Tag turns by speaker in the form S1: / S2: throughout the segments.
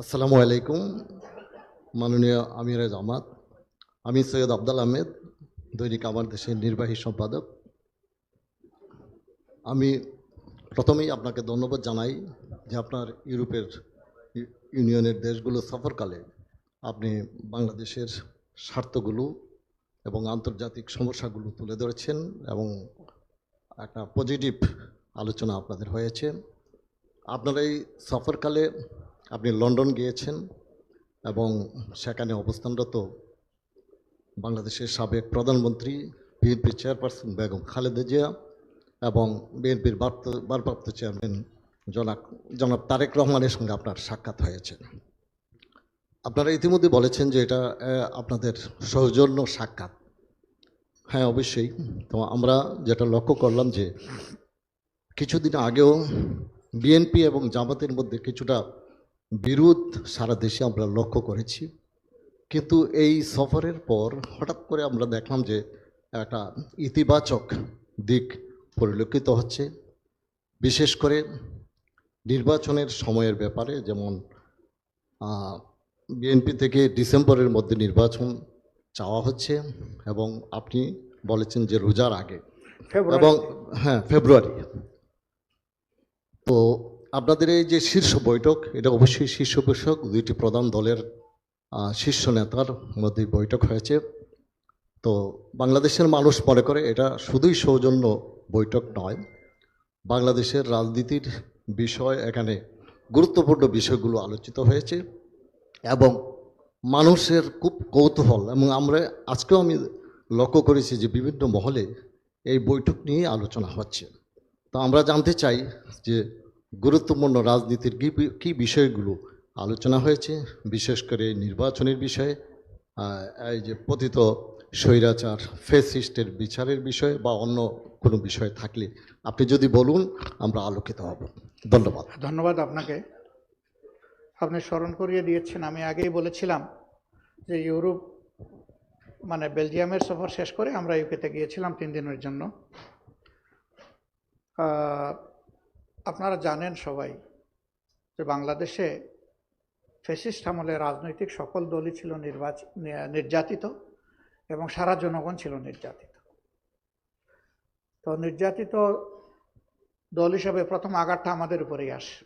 S1: আসসালামু আলাইকুম, মাননীয় আমির জামাত। আমি সৈয়দ আবদাল আহমেদ, দৈনিক আমার দেশের নির্বাহী সম্পাদক। আমি প্রথমেই আপনাকে ধন্যবাদ জানাই যে আপনার ইউরোপের ইউনিয়নের দেশগুলো সফরকালে আপনি বাংলাদেশের স্বার্থগুলো এবং আন্তর্জাতিক সমস্যাগুলো তুলে ধরেছেন এবং একটা পজিটিভ আলোচনা আপনাদের হয়েছে। আপনার এই সফরকালে আপনি লন্ডন গিয়েছেন এবং সেখানে অবস্থানরত বাংলাদেশের সাবেক প্রধানমন্ত্রী বিএনপি চেয়ারপারসন বেগম খালেদা জিয়া এবং বিএনপির ভারপ্রাপ্ত- ভারপ্রাপ্ত চেয়ারম্যান জনাক জনাব তারেক রহমানের সঙ্গে আপনার সাক্ষাৎ হয়েছে আপনারা ইতিমধ্যে বলেছেন যে এটা আপনাদের সৌজন্য সাক্ষাৎ। হ্যাঁ অবশ্যই। তো আমরা যেটা লক্ষ্য করলাম যে কিছুদিন আগেও বিএনপি এবং জামাতের মধ্যে কিছুটা বিরোধ সারা দেশে আমরা লক্ষ্য করেছি। কিন্তু এই সফরের পর হঠাৎ করে আমরা দেখলাম যে একটা ইতিবাচক দিক পরিলক্ষিত হচ্ছে। বিশেষ করে নির্বাচনের সময়ের ব্যাপারে যেমন বিএনপি থেকে ডিসেম্বরের মধ্যে নির্বাচন চাওয়া হচ্ছে এবং আপনি বলেছেন যে রোজার আগে। এবং হ্যাঁ ফেব্রুয়ারি। তো আপনাদের এই যে শীর্ষ বৈঠক, এটা অবশ্যই শীর্ষ বৈঠক, দুইটি প্রধান দলের শীর্ষ নেতার মধ্যে বৈঠক হয়েছে। তো বাংলাদেশের মানুষ মনে করে এটা শুধুই সৌজন্য বৈঠক নয়, বাংলাদেশের রাজনীতির বিষয়, এখানে গুরুত্বপূর্ণ বিষয়গুলো আলোচিত হয়েছে এবং মানুষের খুব কৌতূহল এবং আমরা আজকেও আমি লক্ষ্য করেছি যে বিভিন্ন মহলে এই বৈঠক নিয়ে আলোচনা হচ্ছে। তো আমরা জানতে চাই যে গুরুত্বপূর্ণ রাজনীতির কী কী বিষয়গুলো আলোচনা হয়েছে, বিশেষ করে নির্বাচনের বিষয়ে এই যে পতিত স্বৈরাচার ফেসিস্টের বিচারের বিষয়ে বা অন্য কোনো বিষয় থাকলে আপনি যদি বলুন, আমরা আলোকিত হব। ধন্যবাদ।
S2: ধন্যবাদ আপনাকে। আপনি স্মরণ করিয়ে দিয়েছেন, আমি আগেই বলেছিলাম যে ইউরোপ মানে বেলজিয়ামের সফর শেষ করে আমরা ইউকেতে গিয়েছিলাম তিন দিনের জন্য। আপনারা জানেন সবাই যে বাংলাদেশে ফেসিস্ট আমলে রাজনৈতিক সকল দলই ছিল নির্বাচন নির্যাতিত এবং সারা জনগণ ছিল নির্যাতিত। তো নির্যাতিত দল হিসাবে প্রথম আঘাতটা আমাদের উপরেই আসে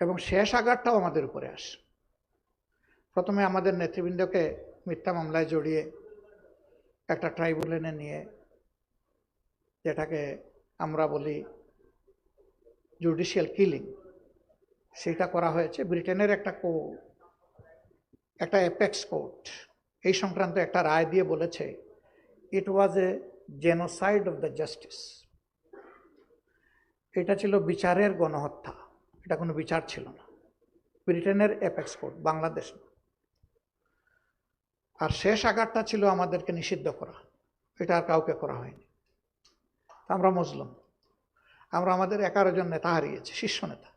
S2: এবং শেষ আঘাতটাও আমাদের উপরে আসে। প্রথমে আমাদের নেতৃবৃন্দকে মিথ্যা মামলায় জড়িয়ে একটা ট্রাইব্যুনালে নিয়ে যেটাকে আমরা বলি জুডিশিয়াল কিলিং সেটা করা হয়েছে। ব্রিটেনের একটা কো, একটা অ্যাপেক্স কোর্ট এই সংক্রান্ত একটা রায় দিয়ে বলেছে it was a genocide of the justice এটা ছিল বিচারের গণহত্যা। এটা কোনো বিচার ছিল না। ব্রিটেনের অ্যাপেক্স কোর্ট বাংলাদেশ আর শেষ আঘাতটা ছিল আমাদেরকে নিষিদ্ধ করা। এটা আর কাউকে করা হয়নি। আমরা মুসলিম আমরা আমাদের এগারো জন নেতা হারিয়েছি, শীর্ষ নেতা।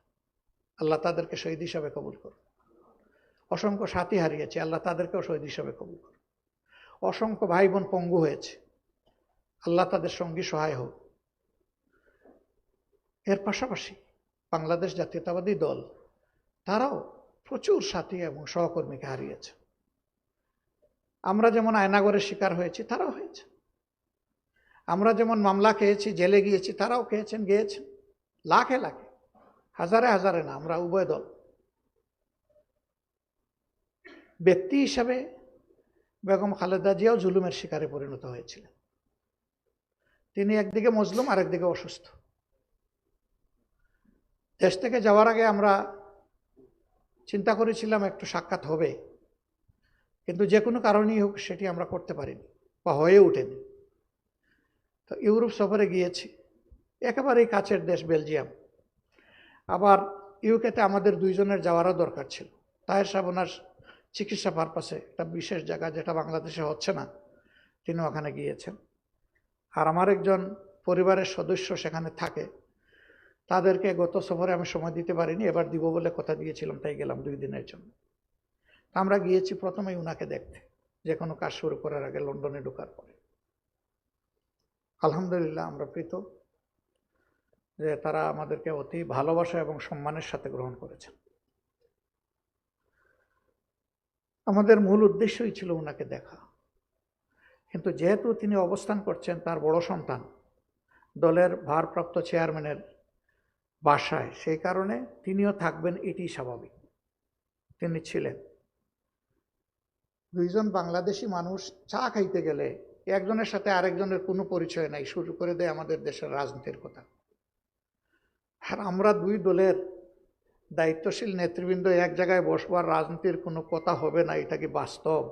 S2: আল্লাহ তাদেরকে শহীদ হিসাবে কবুল করুন। অসংখ্য সাথী হারিয়েছে, আল্লাহ তাদেরকেও শহীদ হিসাবে কবুল করুন। অসংখ্য ভাই বোন পঙ্গু হয়েছে, আল্লাহ তাদের সঙ্গী সহায় হোক। এর পাশাপাশি বাংলাদেশ জাতীয়তাবাদী দল, তারাও প্রচুর সাথী এবং সহকর্মীকে হারিয়েছে। আমরা যেমন আয়নাগরের শিকার হয়েছি, তারাও হয়েছে। আমরা যেমন মামলা খেয়েছি, জেলে গিয়েছি, তারাও খেয়েছেন, গিয়েছেন। লাখে লাখে, হাজারে হাজারে না, আমরা উভয় দল। ব্যক্তি হিসাবে বেগম খালেদা জিয়াও জুলুমের শিকারে পরিণত হয়েছিলেন। তিনি একদিকে মজলুম আর একদিকে অসুস্থ। দেশ থেকে যাওয়ার আগে আমরা চিন্তা করেছিলাম একটু সাক্ষাৎ হবে, কিন্তু যে কোনো কারণেই হোক সেটি আমরা করতে পারিনি, বা হয়ে ওঠেনি। তো ইউরোপ সফরে গিয়েছি। একেবারেই কাছের দেশ বেলজিয়াম। আবার ইউকেতে আমাদের দুইজনের যাওয়ারও দরকার ছিল। তাহের সাহেব ওনার চিকিৎসা পারপাসে একটা বিশেষ জায়গা যেটা বাংলাদেশে হচ্ছে না তিনি ওখানে গিয়েছেন। আর আমার একজন পরিবারের সদস্য সেখানে থাকে। তাদেরকে গত সফরে আমি সময় দিতে পারিনি, এবার দিব বলে কথা দিয়েছিলাম, তাই গেলাম দুই দিনের জন্য। আমরা গিয়েছি প্রথমেই উনাকে দেখতে, যে কোনো কাজ শুরু করার আগে লন্ডনে ঢোকার পরে। আলহামদুলিল্লাহ আমরা প্রীত যে তারা আমাদেরকে অতি ভালোবাসা এবং সম্মানের সাথে গ্রহণ করেছেন। আমাদের মূল উদ্দেশ্যই ছিল ওনাকে দেখা। কিন্তু যেহেতু তিনি অবস্থান করছেন তার বড় সন্তান, দলের ভারপ্রাপ্ত চেয়ারম্যানের বাসায়, সেই কারণে তিনিও থাকবেন এটি স্বাভাবিক। তিনি ছিলেন। দুইজন বাংলাদেশি মানুষ চা খাইতে গেলে একজনের সাথে আরেকজনের কোনো পরিচয় নাই, শুরু করে দেয় আমাদের দেশের রাজনীতির কথা। আর আমরা দুই দলের দায়িত্বশীল নেতৃবৃন্দ এক জায়গায় বসবার রাজনীতির কোনো কথা হবে না, এটা কি বাস্তব?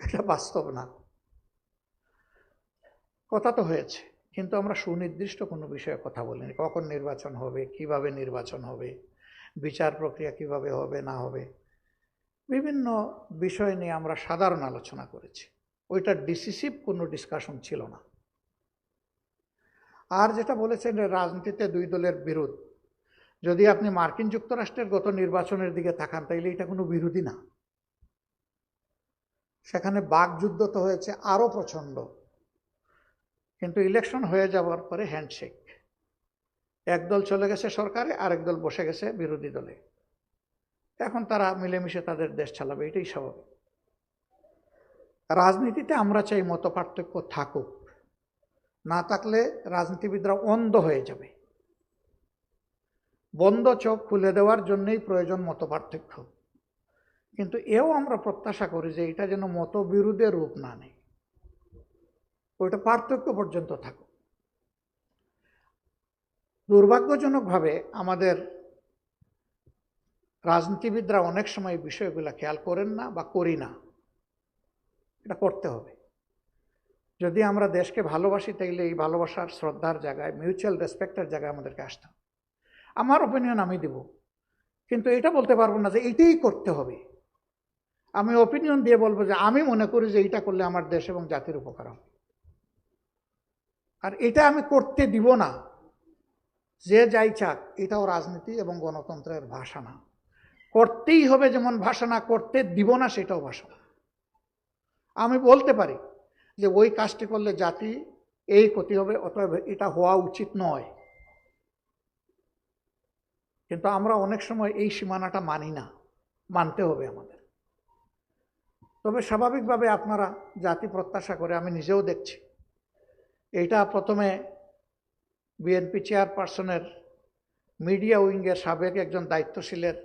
S2: এটা বাস্তব না। কথা তো হয়েছে, কিন্তু আমরা সুনির্দিষ্ট কোনো বিষয়ে কথা বলিনি। কখন নির্বাচন হবে, কীভাবে নির্বাচন হবে, বিচার প্রক্রিয়া কীভাবে হবে, না হবে, বিভিন্ন বিষয় নিয়ে আমরা সাধারণ আলোচনা করেছি। ওইটা ডিসিসিভ কোনো ডিসকাশন ছিল না। আর যেটা বলেছেন রাজনীতিতে দুই দলের বিরোধ, যদি আপনি মার্কিন যুক্তরাষ্ট্রের গত নির্বাচনের দিকে তাকান, তাইলে এটা কোনো বিরোধী না। সেখানে বাকযুদ্ধ তো হয়েছে আরও প্রচণ্ড, কিন্তু ইলেকশন হয়ে যাওয়ার পরে হ্যান্ডশেক একদল চলে গেছে সরকারে, আরেক দল বসে গেছে বিরোধী দলে। এখন তারা মিলেমিশে তাদের দেশ চালাবে, এটাই স্বাভাবিক। রাজনীতিতে আমরা চাই মত পার্থক্য থাকুক। না থাকলে রাজনীতিবিদরা অন্ধ হয়ে যাবে। বন্ধ চোখ খুলে দেওয়ার জন্যই প্রয়োজন মত পার্থক্য কিন্তু এও আমরা প্রত্যাশা করি যে এটা যেন মতবিরোধের রূপ না নেয়। ওইটা পার্থক্য পর্যন্ত থাকুক। দুর্ভাগ্যজনকভাবে আমাদের রাজনীতিবিদরা অনেক সময় বিষয়গুলো খেয়াল করেন না বা করি না। এটা করতে হবে। যদি আমরা দেশকে ভালোবাসি, তাইলে এই ভালোবাসার শ্রদ্ধার জায়গায় মিউচুয়াল রেসপেক্টের জায়গায় আমাদেরকে আসতে হবে। আমার ওপিনিয়ন আমি দিব। কিন্তু এটা বলতে পারব না যে এইটাই করতে হবে। আমি ওপিনিয়ন দিয়ে বলব যে আমি মনে করি যে এইটা করলে আমার দেশ এবং জাতির উপকার হবে। আর এটা আমি করতে দিব না। যে যাই চাক, এটাও রাজনীতি এবং গণতন্ত্রের ভাষা না। করতেই হবে যেমন ভাষা না, করতে দিব না সেটাও ভাষা আমি বলতে পারি যে ওই কাজটি করলে জাতি এই ক্ষতি হবে, অতএব এটা হওয়া উচিত নয়। কিন্তু আমরা অনেক সময় এই সীমানাটা মানি না, মানতে হবে আমাদের। তবে স্বাভাবিকভাবে আপনারা জাতি প্রত্যাশা করে, আমি নিজেও দেখছি। এইটা প্রথমে বিএনপি চেয়ারপারসনের মিডিয়া উইংয়ের সাবেক একজন দায়িত্বশীলের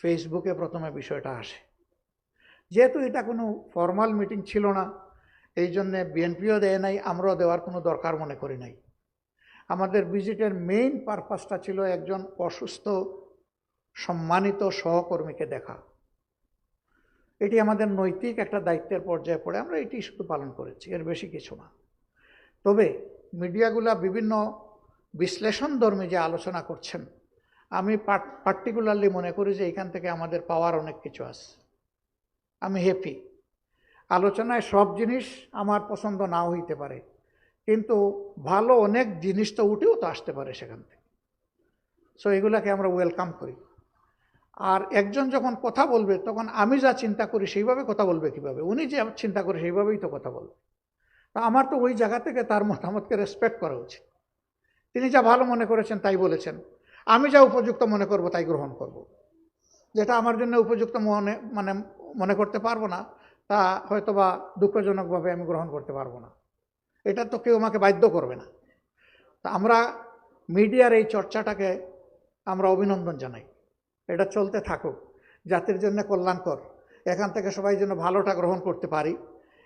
S2: ফেসবুকে প্রথমে বিষয়টা আসে। যেহেতু এটা কোনো ফর্মাল মিটিং ছিল না, এই জন্যে বিএনপিও দেয় নাই, আমরাও দেওয়ার কোনো দরকার মনে করি নাই। আমাদের ভিজিটের মেইন পারপাসটা ছিল একজন অসুস্থ, সম্মানিত সহকর্মীকে দেখা। এটি আমাদের নৈতিক একটা দায়িত্বের পর্যায়ে পড়ে, আমরা এটি শুধু পালন করেছি, এর বেশি কিছু না। তবে মিডিয়াগুলা বিভিন্ন বিশ্লেষণ ধর্মী যে আলোচনা করছেন, আমি পার্টিকুলারলি মনে করি যে এখান থেকে আমাদের পাওয়ার অনেক কিছু আছে। আমি হ্যাপি আলোচনায় সব জিনিস আমার পছন্দ নাও হইতে পারে, কিন্তু ভালো অনেক জিনিস তো উঠেও তো আসতে পারে সেখান থেকে। সো এগুলাকে আমরা ওয়েলকাম করি। আর একজন যখন কথা বলবে, তখন আমি যা চিন্তা করি সেইভাবে কথা বলবে কীভাবে? উনি যে চিন্তা করে সেইভাবেই তো কথা বলবে। তা আমার তো ওই জায়গা থেকে তার মতামতকে রেসপেক্ট করা উচিত। তিনি যা ভালো মনে করেছেন তাই বলেছেন। আমি যা উপযুক্ত মনে করব তাই গ্রহণ করব। যেটা আমার জন্য উপযুক্ত মনে মানে মনে করতে পারব না, তা হয়তো বা দুঃখজনকভাবে আমি গ্রহণ করতে পারব না। এটা তো কেউ আমাকে বাধ্য করবে না। তা আমরা মিডিয়ার এই চর্চাটাকে আমরা অভিনন্দন জানাই। এটা চলতে থাকুক, জাতির জন্য কল্যাণকর, এখান থেকে সবাই যেন ভালোটা গ্রহণ করতে পারি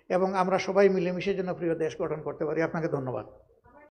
S2: এবং আমরা সবাই মিলেমিশে যেন প্রিয় দেশ গঠন করতে পারি। আপনাকে ধন্যবাদ।